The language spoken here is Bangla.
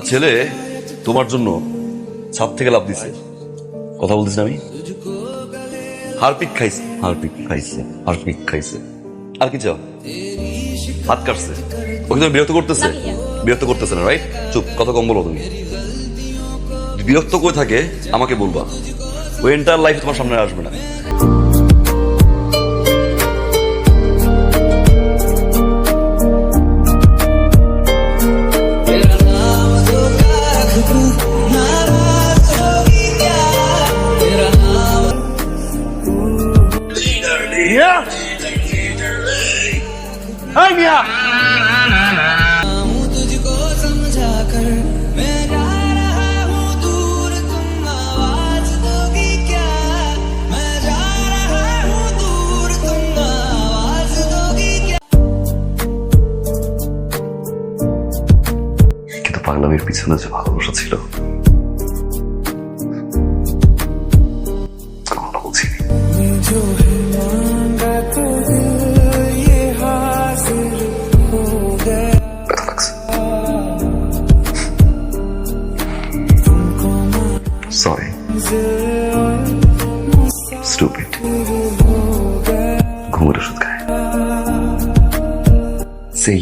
ছেলে তোমার জন্য ছাদ থেকে লাভ দিছে। কথা বলতেছি আমি? হারপিক খাইছে। হারপিক খাইছে হারপিক খাইছে। আর কি চাও? হাত কাটছে। ওকে তুমি বিরক্ত করতেছে। বিরক্ত করতেছে না রাইট চুপ কথা কম বলো তুমি। বিরক্ত করে থাকে? আমাকে বলবা। ওই এন্টার লাইফ তোমার সামনে আসবে না। মিয়া হ্যাঁ মিয়া পাগলামির পিছনে যে ভালোবাসা ছিল কখনো বুঝিনি সরি স্টুপিড ঘুমের ওষুধ খায় সে